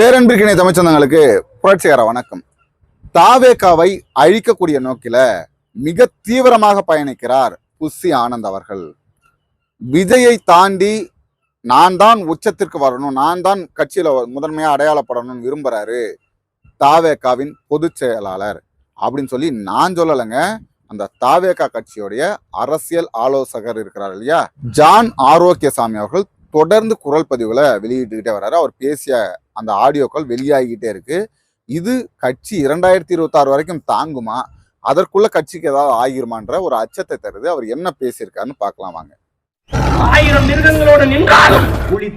பேரன்பிற்கினை தமிழ்ச்சந்தங்களுக்கு புரட்சிகர வணக்கம். தாவேகாவை அழிக்கக்கூடிய நோக்கில மிக தீவிரமாக பயணிக்கிறார் புஸ்ஸி ஆனந்த் அவர்கள். விஜயை தாண்டி நான் தான் உச்சத்திற்கு வரணும் நான் தான் கட்சியில முதன்மையா அடையாளப்படணும்னு விரும்புறாரு தாவேகாவின் பொதுச் செயலாளர். அப்படின்னு சொல்லி நான் சொல்லலைங்க அந்த தாவேகா கட்சியுடைய அரசியல் ஆலோசகர் இருக்கிறார் இல்லையா? ஜான் ஆரோக்கியசாமி அவர்கள் தொடர்ந்து குரல் பதிவுகளை வெளியிட்டுக்கிட்டே வர்றாரு. அவர் பேசிய அந்த ஆடியோக்கள் வெளியாகிக்கிட்டே இருக்கு. இது கட்சி இரண்டாயிரத்தி இருபத்தாறு வரைக்கும் தாங்குமா? அதற்குள்ள கட்சிக்கு ஏதாவது ஆகிருமான்ற ஒரு அச்சத்தை தருது. அவர் என்ன பேசியிருக்காருன்னு பார்க்கலாம் வாங்க. ஆயிரம் மிருகங்களோடு நின்றாலும் புலி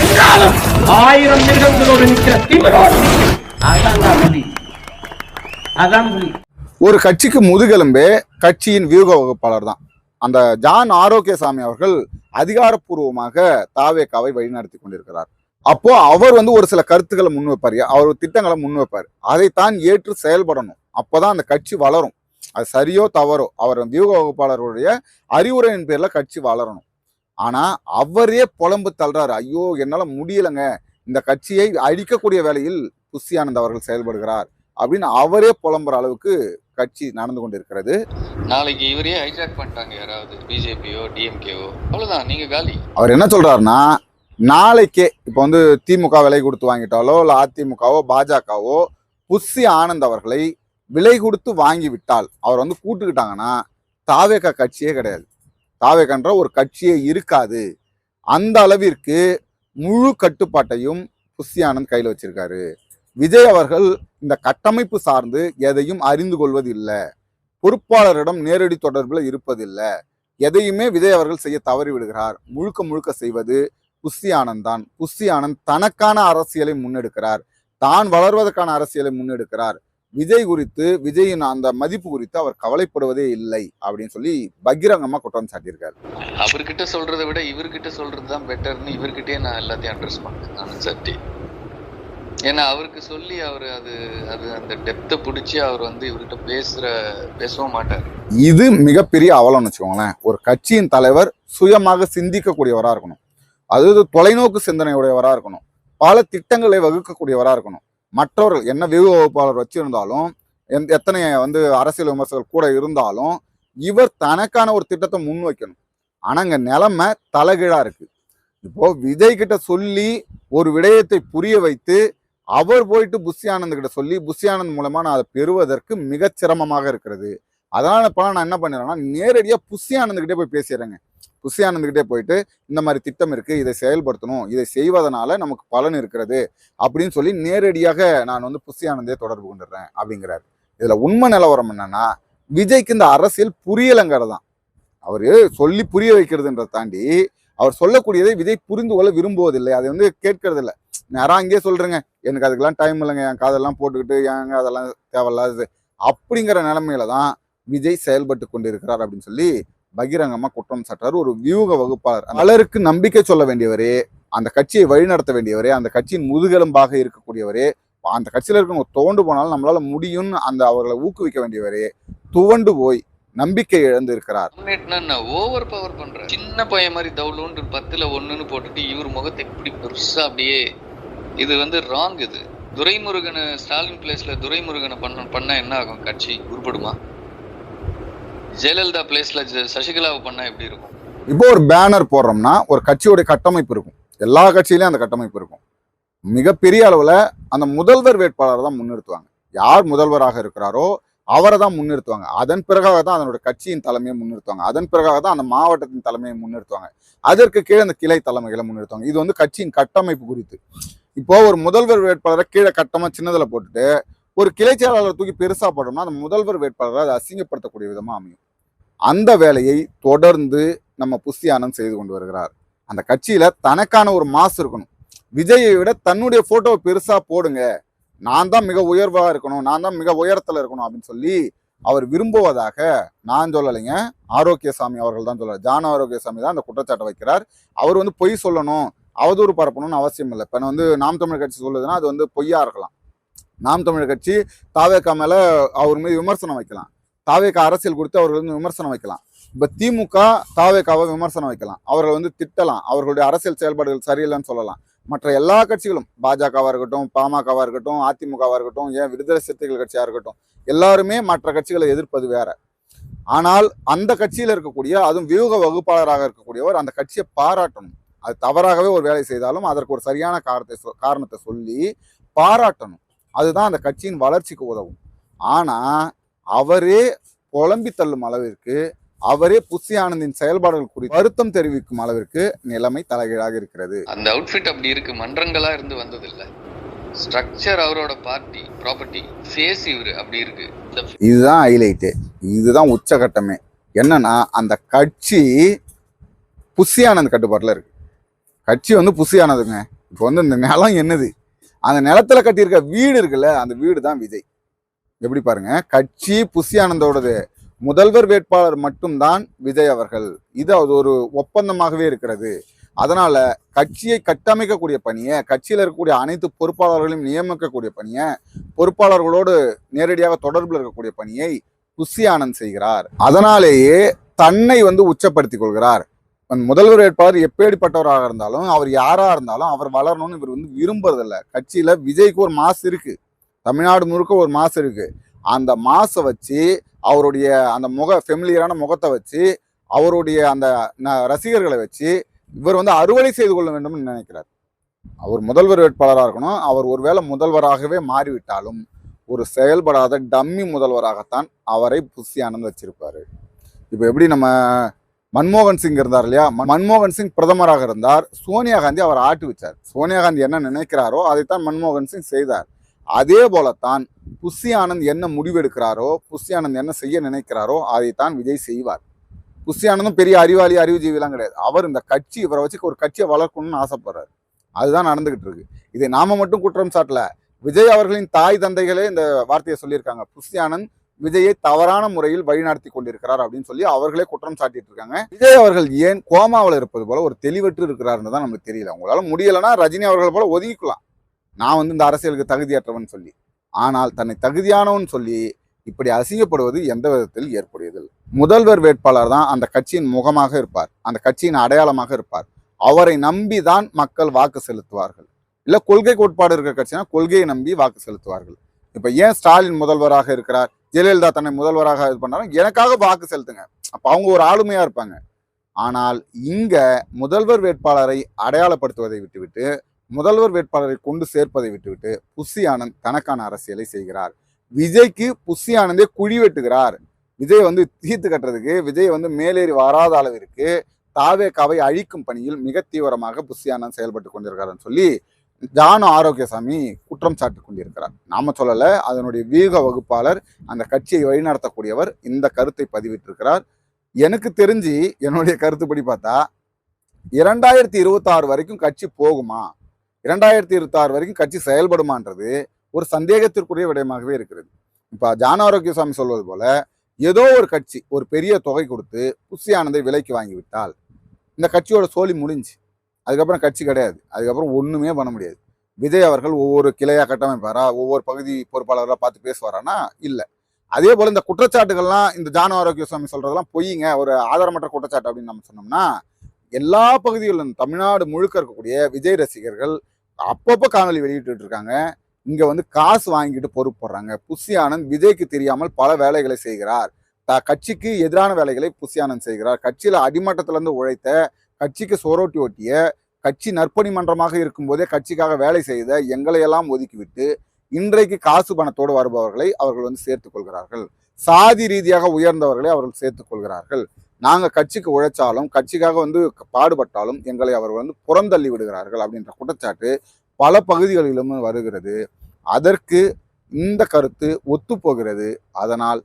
நின்றாலும் ஆயிரம் மிருகங்களோடு நிற்கிற திமிரோடு நிற்கும். அதான்டா புலி. அதான் புலி. ஒரு கட்சிக்கு முதுகெலும்பே கட்சியின் வியூக வகுப்பாளர் தான். அந்த ஜான் ஆரோக்கியசாமி அவர்கள் அதிகாரப்பூர்வமாக தாவேக்காவை வழிநடத்தி கொண்டிருக்கிறார். அப்போ அவர் வந்து ஒரு சில கருத்துக்களை முன்வைப்பார் அவர் திட்டங்களை முன்வைப்பார் அதைத்தான் ஏற்று செயல்படணும். அப்போதான் அந்த கட்சி வளரும். அது சரியோ தவறோ அவர் வியூக வகுப்பாளருடைய அறிவுரையின் பேரில் கட்சி வளரணும். ஆனால் அவரே புலம்பு தள்ளுறாரு. ஐயோ என்னால் முடியலங்க. இந்த கட்சியை அழிக்கக்கூடிய வேலையில் புஷி ஆனந்த் அவர்கள் செயல்படுகிறார் அப்படின்னு அவரே புலம்புற அளவுக்கு கட்சி நடந்து கொண்டிருக்கிறது. நாளைக்கு இவரையே ஹைஜாக் பண்ணிட்டாங்க யாராவது பிஜேபியோ டிஎம்கேவோ அவ்வளவுதான் நீங்க காலி. அவர் என்ன சொல்றாருன்னா நாளைக்கே இப்போ வந்து திமுக விலை கொடுத்து வாங்கிட்டாலோ இல்லை அதிமுகவோ பாஜகவோ புஷி ஆனந்த் அவர்களை விலை கொடுத்து வாங்கி விட்டால் அவர் வந்து கூட்டுக்கிட்டாங்கன்னா தாவேகா கட்சியே கிடையாது. தாவேகன்ற ஒரு கட்சியே இருக்காது. அந்த அளவிற்கு முழு கட்டுப்பாட்டையும் புஷி ஆனந்த் கையில் வச்சிருக்காரு. விஜய் அவர்கள் இந்த கட்டமைப்பு சார்ந்து எதையும் அறிந்து கொள்வதில்லை. பொறுப்பாளரிடம் நேரடி தொடர்பில் இருப்பதில்லை. எதையுமே விஜய் அவர்கள் செய்ய தவறி விடுகிறார். முழுக்க முழுக்க செய்வது புஸ்தி ஆனந்த் தான். புஸ்தி ஆனந்த் தனக்கான அரசியலை முன்னெடுக்கிறார். தான் வளர்வதற்கான அரசியலை முன்னெடுக்கிறார். விஜய் குறித்து விஜயின் அந்த மதிப்பு குறித்து அவர் கவலைப்படுவதே இல்லை அப்படின்னு சொல்லி பகிரங்கமா குற்றம் சாட்டியிருக்காரு. அவர்கிட்ட சொல்றதை விட இவர்கிட்ட சொல்றது தான் பெட்டர்னு இவர்கிட்டயே நான் எல்லாத்தையும் அட்ரஸ் பண்ணேன். சட்டி ஏன்னா அவருக்கு சொல்லி அவர் அது அது அந்த டெப்த்தை பிடிச்சி அவர் வந்து இவர்கிட்ட பேசுற பேசவும் மாட்டார். இது மிகப்பெரிய அவலம்னு வச்சுக்கோங்களேன். ஒரு கட்சியின் தலைவர் சுயமாக சிந்திக்கக்கூடியவராக இருக்கணும். அதாவது தொலைநோக்கு சிந்தனையுடையவராக இருக்கணும். பல திட்டங்களை வகுக்கக்கூடியவராக இருக்கணும். மற்றவர்கள் என்ன வியூக வகுப்பாளர் வச்சிருந்தாலும் எந்த- எத்தனை வந்து அரசியல் விமர்சகர்கள் கூட இருந்தாலும் இவர் தனக்கான ஒரு திட்டத்தை முன் வைக்கணும் ஆனால் இங்கே நிலமை தலைகீழாக இருக்குது இப்போது விஜய் கிட்ட சொல்லி ஒரு விடயத்தை புரிய வைத்து அவர் போயிட்டு புஷி ஆனந்த் கிட்ட சொல்லி புஷி ஆனந்த் மூலமா நான் அதை பெறுவதற்கு மிகச் சிரமமாக இருக்கிறது. அதனால இப்ப நான் என்ன பண்ணிடுறேன்னா நேரடியா புஷி ஆனந்த் கிட்டே போய் பேசிடுறேங்க. புஷி ஆனந்த் கிட்டே போயிட்டு இந்த மாதிரி திட்டம் இருக்கு இதை செயல்படுத்தணும் இதை செய்வதனால நமக்கு பலன் இருக்கிறது அப்படின்னு சொல்லி நேரடியாக நான் வந்து புஷி ஆனந்தே தொடர்பு கொண்டுடுறேன் அப்படிங்கிறாரு. இதுல உண்மை நிலவரம் என்னன்னா விஜய்க்கு இந்த அரசியல் புரியலைங்கிறது தான் அவரு சொல்லி புரிய வைக்கிறதுன்றதை தாண்டி அவர் சொல்லக்கூடியதை விஜய் புரிந்து கொள்ள விரும்புவதில்லை. அதை வந்து கேட்கறதில்லை. நேரம் அங்கேயே சொல்கிறேங்க எனக்கு அதுக்கெல்லாம் டைம் இல்லைங்க. என் காதெல்லாம் போட்டுக்கிட்டு ஏங்க அதெல்லாம் தேவையில்லாதது. அப்படிங்கிற நிலைமையில தான் விஜய் செயல்பட்டு கொண்டிருக்கிறார் அப்படின்னு சொல்லி பகிரங்கமாக குற்றம் சாட்டார் ஒரு வியூக வகுப்பாளர். பலருக்கு நம்பிக்கை சொல்ல வேண்டியவரே அந்த கட்சியை வழிநடத்த வேண்டியவரே அந்த கட்சியின் முதுகெலும்பாக இருக்கக்கூடியவரே அந்த கட்சியில் இருக்கவங்க தோண்டு போனாலும் நம்மளால முடியும்னு அந்த அவர்களை ஊக்குவிக்க வேண்டியவரே துவண்டு போய் நம்பிக்கை இழந்து இருக்கிறார் ஓவர் பவர் பண்ற சின்ன பையன் மாதிரி தவுளுன்னு பத்துல ஒண்ணுன்னு போட்டுட்டு இவர் முகத்தை இப்படி பெருசா அப்படியே இது வந்து ராங் இது. துரைமுருகனை ஸ்டாலின் பிளேஸ்ல துரைமுருகனை பண்ண பண்ணா என்ன ஆகும்? கட்சி உருப்படுமா? ஜெயலலிதா பிளேஸ்ல சசிகலாவை பண்ணா எப்படி இருக்கும்? இப்போ ஒரு பேனர் போடுறோம்னா ஒரு கட்சியோட கட்டமைப்பு இருக்கும். எல்லா கட்சியிலயும் அந்த கட்டமைப்பு இருக்கும். மிகப்பெரிய அளவுல அந்த முதல்வர் வேட்பாளரை தான் முன்னிறுத்துவாங்க. யார் முதல்வராக இருக்கிறாரோ அவரை தான் முன்னிறுத்துவாங்க. அதன் பிறகாக தான் அதனோட கட்சியின் தலைமையை முன்னிறுத்துவாங்க. அதன் பிறகாக தான் அந்த மாவட்டத்தின் தலைமையை முன்னிறுத்துவாங்க. அதற்கு கீழே அந்த கிளை தலைமைகளை முன்னிறுத்துவாங்க. இது வந்து கட்சியின் கட்டமைப்பு குறித்து. இப்போ ஒரு முதல்வர் வேட்பாளரை கீழே கட்டமாக சின்னதில் போட்டுட்டு ஒரு கிளை செயலாளர் தூக்கி பெருசாக போட்டோம்னா அந்த முதல்வர் வேட்பாளரை அதை அசிங்கப்படுத்தக்கூடிய விதமாக அமையும். அந்த வேலையை தொடர்ந்து நம்ம புஷி ஆனந்த் செய்து கொண்டு வருகிறார். அந்த கட்சியில் தனக்கான ஒரு மாசு இருக்கணும். விஜயை விட தன்னுடைய ஃபோட்டோவை பெருசாக போடுங்க. நான் தான் மிக உயர்வாக இருக்கணும். நான் தான் மிக உயரத்தில் இருக்கணும் அப்படின்னு சொல்லி அவர் விரும்புவதாக நான் சொல்லலைங்க. ஆரோக்கியசாமி அவர்கள் தான் சொல்றாரு. ஜான ஆரோக்கியசாமி தான் அந்த குற்றச்சாட்டை வைக்கிறார். அவர் வந்து பொய் சொல்லணும். அவதூறு பரப்பணும்னு அவசியம் இல்லை. இப்போ வந்து நாம் தமிழ் கட்சி சொல்லுதுன்னா அது வந்து பொய்யா இருக்கலாம். நாம் தமிழ் கட்சி தாவேக்கா மேலே அவர் மீது விமர்சனம் வைக்கலாம். தாவேக்கா அரசியல் குறித்து அவர்கள் வந்து விமர்சனம் வைக்கலாம். இப்போ திமுக தாவேக்காவை விமர்சனம் வைக்கலாம். அவர்கள் வந்து திட்டலாம். அவர்களுடைய அரசியல் செயல்பாடுகள் சரியில்லைன்னு சொல்லலாம். மற்ற எல்லா கட்சிகளும் பாஜகவாக இருக்கட்டும் பாமகவாக இருக்கட்டும் அதிமுகவாக இருக்கட்டும் ஏன் விடுதலை சிறுத்தைகள் கட்சியாக இருக்கட்டும் எல்லாருமே மற்ற கட்சிகளை எதிர்ப்பது வேற. ஆனால் அந்த கட்சியில் இருக்கக்கூடிய அதுவும் வியூக வகுப்பாளராக இருக்கக்கூடியவர் அந்த கட்சியை பாராட்டணும். அது தவறாகவே ஒரு வேலை செய்தாலும் அதற்கு ஒரு சரியான காரணத்தை காரணத்தை சொல்லி பாராட்டணும். அதுதான் அந்த கட்சியின் வளர்ச்சிக்கு உதவும். ஆனா அவரே புலம்பி தள்ளும் அளவிற்கு அவரே புஷி ஆனந்தின் செயல்பாடுகள் குறித்து வருத்தம் தெரிவிக்கும் அளவிற்கு நிலைமை தலைகீழாக இருக்கிறது. அந்த அவுட்ஃபிட் அப்படி இருக்கு மன்றங்களா இருந்து வந்தது இல்ல ஸ்ட்ரக்சர் அவரோட பார்ட்டி ப்ராப்பர்ட்டி ஃபேஸ் இவரு அப்படி இருக்கு. இதுதான் ஹைலைட்டு இதுதான் உச்சகட்டமே. என்னன்னா அந்த கட்சி புஷி ஆனந்த் கட்டுப்பாட்டில் இருக்கு. கட்சி வந்து புசியானதுங்க. இப்போ வந்து இந்த நிலம் என்னது? அந்த நிலத்துல கட்டியிருக்க வீடு இருக்குல்ல அந்த வீடு தான் விஜய். எப்படி பாருங்க? கட்சி புசியானந்தோடது முதல்வர் வேட்பாளர் மட்டும்தான் விஜய் அவர்கள். இது அது ஒரு ஒப்பந்தமாகவே இருக்கிறது. அதனால கட்சியை கட்டமைக்கக்கூடிய பணியை கட்சியில் இருக்கக்கூடிய அனைத்து பொறுப்பாளர்களையும் நியமிக்கக்கூடிய பணியை பொறுப்பாளர்களோடு நேரடியாக தொடர்பில் இருக்கக்கூடிய பணியை புஷி ஆனந்த் செய்கிறார். அதனாலேயே தன்னை வந்து உச்சப்படுத்திக் கொள்கிறார். முதல்வர் வேட்பாளர் எப்பேடிப்பட்டவராக இருந்தாலும் அவர் யாராக இருந்தாலும் அவர் வளரணும்னு இவர் வந்து விரும்புறதில்ல. கட்சியில் விஜய்க்கு ஒரு மாசு இருக்குது தமிழ்நாடு முழுக்க ஒரு மாசு இருக்குது அந்த மாசை வச்சு அவருடைய அந்த முக ஃபெமிலியரான முகத்தை வச்சு அவருடைய அந்த ந- ரசிகர்களை வச்சு இவர் வந்து அறுவடை செய்து கொள்ள வேண்டும்னு நினைக்கிறார். அவர் முதல்வர் வேட்பாளராக இருக்கணும். அவர் ஒருவேளை முதல்வராகவே மாறிவிட்டாலும் ஒரு செயல்படாத டம்மி முதல்வராகத்தான் அவரை புஷி ஆனந்த் வச்சிருப்பார். இப்போ எப்படி நம்ம மன்மோகன் சிங் இருந்தார் இல்லையா? மன்மோகன் சிங் பிரதமராக இருந்தார். சோனியா காந்தி அவர் ஆட்டு வச்சார். சோனியா காந்தி என்ன நினைக்கிறாரோ அதைத்தான் மன்மோகன் சிங் செய்தார். அதே போலத்தான் புஷி ஆனந்த் என்ன முடிவெடுக்கிறாரோ புஷி ஆனந்த் என்ன செய்ய நினைக்கிறாரோ அதைத்தான் விஜய் செய்வார். புஷி ஆனந்தும் பெரிய அறிவாளி அறிவுஜீவிலாம் கிடையாது. அவர் இந்த கட்சி இவரை வச்சு ஒரு கட்சியை வளர்க்கணும்னு ஆசைப்படுறாரு. அதுதான் நடந்துகிட்டு இருக்கு. இதை நாம மட்டும் குற்றம் சாட்டல. விஜய் அவர்களின் தாய் தந்தைகளே இந்த வார்த்தையை சொல்லியிருக்காங்க. புஷி ஆனந்த் விஜயை தவறான முறையில் வழிநடத்தி கொண்டிருக்கிறார் அப்படின்னு சொல்லி அவர்களே குற்றம் சாட்டிட்டு இருக்காங்க விஜய் அவர்கள் ஏன் கோமாவில் இருப்பது போல ஒரு தெளிவற்று இருக்கிறாருன்னு தான் நமக்கு தெரியல. உங்களால முடியலைன்னா ரஜினி அவர்கள் போல ஒதுக்கிக்கலாம் நான் வந்து இந்த அரசியலுக்கு தகுதியற்றவன் சொல்லி ஆனால் தன்னை தகுதியானவன் சொல்லி இப்படி அசிங்கப்படுவது எந்த விதத்தில் ஏற்புடையதில்லை. முதல்வர் வேட்பாளர் தான் அந்த கட்சியின் முகமாக இருப்பார். அந்த கட்சியின் அடையாளமாக இருப்பார். அவரை நம்பி தான் மக்கள் வாக்கு செலுத்துவார்கள். இல்லை கொள்கை கோட்பாடு இருக்கிற கட்சினா கொள்கையை நம்பி வாக்கு செலுத்துவார்கள். இப்போ ஏன் ஸ்டாலின் முதல்வராக இருக்கிறார்? ஜெயலலிதா தன்னை முதல்வராக இது பண்ணாலும் எனக்காக வாக்கு செலுத்துங்க. அப்போ அவங்க ஒரு ஆளுமையாக இருப்பாங்க. ஆனால் இங்க முதல்வர் வேட்பாளரை அடையாளப்படுத்துவதை விட்டுவிட்டு முதல்வர் வேட்பாளரை கொண்டு சேர்ப்பதை விட்டுவிட்டு புஷி ஆனந்த் தனக்கான அரசியலை செய்கிறார். விஜய்க்கு புஷி ஆனந்தே குழி வெட்டுகிறார். விஜய் வந்து தீர்த்து கட்டுறதுக்கு விஜய் வந்து மேலேறி வராத அளவிற்கு தாவேக்காவை அழிக்கும் பணியில் மிக தீவிரமாக புஷி ஆனந்த் செயல்பட்டு கொண்டிருக்காருன்னு சொல்லி ஜானு ஆரோக்கியசாமி குற்றம் சாட்டி கொண்டிருக்கிறார். நாம சொல்லலை அதனுடைய வியூக வகுப்பாளர் அந்த கட்சியை வழிநடத்தக்கூடியவர் இந்த கருத்தை பதிவிட்டிருக்கிறார். எனக்கு தெரிஞ்சு என்னுடைய கருத்துப்படி பார்த்தா இரண்டாயிரத்தி இருபத்தாறு வரைக்கும் கட்சி போகுமா? இரண்டாயிரத்தி இருபத்தாறு வரைக்கும் கட்சி செயல்படுமான்றது ஒரு சந்தேகத்திற்குரிய விடயமாகவே இருக்கிறது. இப்போ ஜான ஆரோக்கியசாமி சொல்வது போல ஏதோ ஒரு கட்சி ஒரு பெரிய தொகை கொடுத்து புஷி ஆனந்தை விலைக்கு வாங்கி விட்டால் இந்த கட்சியோட சோழி முடிஞ்சு. அதுக்கப்புறம் கட்சி கிடையாது. அதுக்கப்புறம் ஒன்றுமே பண்ண முடியாது. விஜய் அவர்கள் ஒவ்வொரு கிளையா கட்டமைப்பாரா ஒவ்வொரு பகுதி பொறுப்பாளராக பார்த்து பேசுவாரானா இல்லை. அதே போல் இந்த குற்றச்சாட்டுகள்லாம் இந்த ஜான ஆரோக்கிய சுவாமி சொல்கிறதெல்லாம் பொய்யுங்க ஒரு ஆதாரமற்ற குற்றச்சாட்டு அப்படின்னு நம்ம சொன்னோம்னா எல்லா பகுதிகளிலும் தமிழ்நாடு முழுக்க இருக்கக்கூடிய விஜய் ரசிகர்கள் அப்பப்போ காணொலி வெளியிட்டு இருக்காங்க. இங்கே வந்து காசு வாங்கிட்டு பொறுப்பு போடுறாங்க புஷி ஆனந்த் விஜய்க்கு தெரியாமல் பல வேலைகளை செய்கிறார். த- கட்சிக்கு எதிரான வேலைகளை புஷி ஆனந்த் செய்கிறார். கட்சியில் அடிமட்டத்திலேருந்து உழைத்த கட்சிக்கு சோரோட்டி ஒட்டிய கட்சி நற்பணி மன்றமாக இருக்கும்போதே கட்சிக்காக வேலை செய்த எங்களையெல்லாம் ஒதுக்கிவிட்டு இன்றைக்கு காசு பணத்தோடு வருபவர்களை அவர்கள் வந்து சேர்த்துக் கொள்கிறார்கள். சாதி ரீதியாக உயர்ந்தவர்களை அவர்கள் சேர்த்துக் கொள்கிறார்கள். நாங்கள் கட்சிக்கு உழைச்சாலும் கட்சிக்காக வந்து பாடுபட்டாலும் எங்களை அவர்கள் வந்து புறந்தள்ளி விடுகிறார்கள் அப்படின்ற குற்றச்சாட்டு பல பகுதிகளிலும் வருகிறது. அதற்கு இந்த கருத்து ஒத்து போகிறது. அதனால்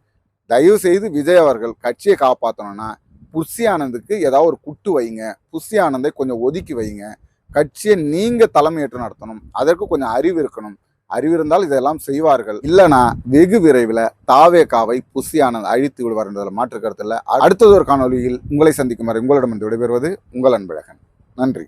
தயவு செய்து விஜய் அவர்கள் கட்சியை காப்பாற்றணும்னா புஷி ஆனந்துக்கு ஏதாவது ஒரு குட்டு வைங்க. புஷி ஆனந்தை கொஞ்சம் ஒதுக்கி வைங்க. கட்சியை நீங்கள் தலைமையேற்று நடத்தணும். அதற்கு கொஞ்சம் அறிவு இருக்கணும். அறிவு இருந்தால் இதெல்லாம் செய்வார்கள். இல்லைனா வெகு விரைவில் தாவேக்காவை புஷி ஆனந்த் அழித்து விடுவார் என்பதில் மாற்று கருத்தில் அடுத்தது ஒரு காணொலியில் உங்களை சந்திக்கும் வரை உங்களிடமிருந்து விடைபெறுவது உங்கள் அன்பழகன். நன்றி.